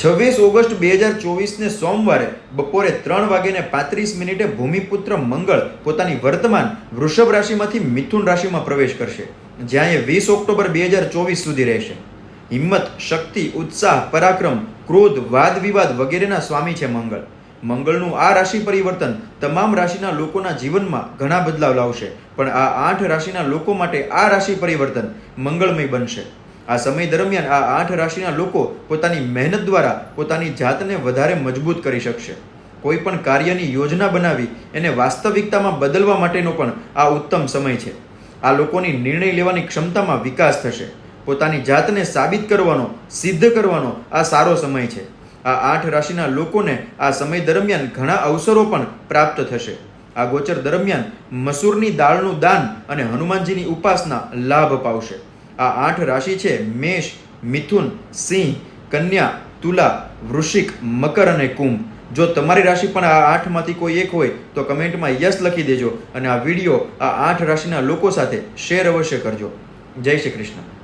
છવ્વીસ ઓગસ્ટ બે હજાર ચોવીસને સોમવારે બપોરે ત્રણ વાગ્યાને પાંત્રીસ મિનિટે ભૂમિપુત્ર મંગળ પોતાની વર્તમાન વૃષભ રાશિમાંથી મિથુન રાશિમાં પ્રવેશ કરશે, જ્યાં એ વીસ ઓક્ટોબર બે હજાર ચોવીસ સુધી રહેશે. હિંમત, શક્તિ, ઉત્સાહ, પરાક્રમ, ક્રોધ, વાદ વિવાદ વગેરેના સ્વામી છે મંગળ. મંગળનું આ રાશિ પરિવર્તન તમામ રાશિના લોકોના જીવનમાં ઘણા બદલાવ લાવશે, પણ આ આઠ રાશિના લોકો માટે આ રાશિ પરિવર્તન મંગળમય બનશે. આ સમય દરમિયાન આ આઠ રાશિના લોકો પોતાની મહેનત દ્વારા પોતાની જાતને વધારે મજબૂત કરી શકશે. કોઈ પણ કાર્યની યોજના બનાવી એને વાસ્તવિકતામાં બદલવા માટેનો પણ આ ઉત્તમ સમય છે. આ લોકોની નિર્ણય લેવાની ક્ષમતામાં વિકાસ થશે. પોતાની જાતને સાબિત કરવાનો, સિદ્ધ કરવાનો આ સારો સમય છે. આ આઠ રાશિના લોકોને આ સમય દરમિયાન ઘણા અવસરો પણ પ્રાપ્ત થશે. આ ગોચર દરમિયાન મસૂરની દાળનું દાન અને હનુમાનજીની ઉપાસના લાભ પાવશે આ આઠ રાશિ છે. મેષ, મિથુન, સિંહ, કન્યા, તુલા, વૃશ્ચિક, મકર અને કુંભ. જો તમારી રાશિ પણ આ આઠમાંથી કોઈ એક હોય, તો કમેન્ટમાં યસ લખી દેજો અને આ વીડિયો આ આઠ રાશિના લોકો સાથે શેર અવશ્ય કરજો. જય શ્રી કૃષ્ણ.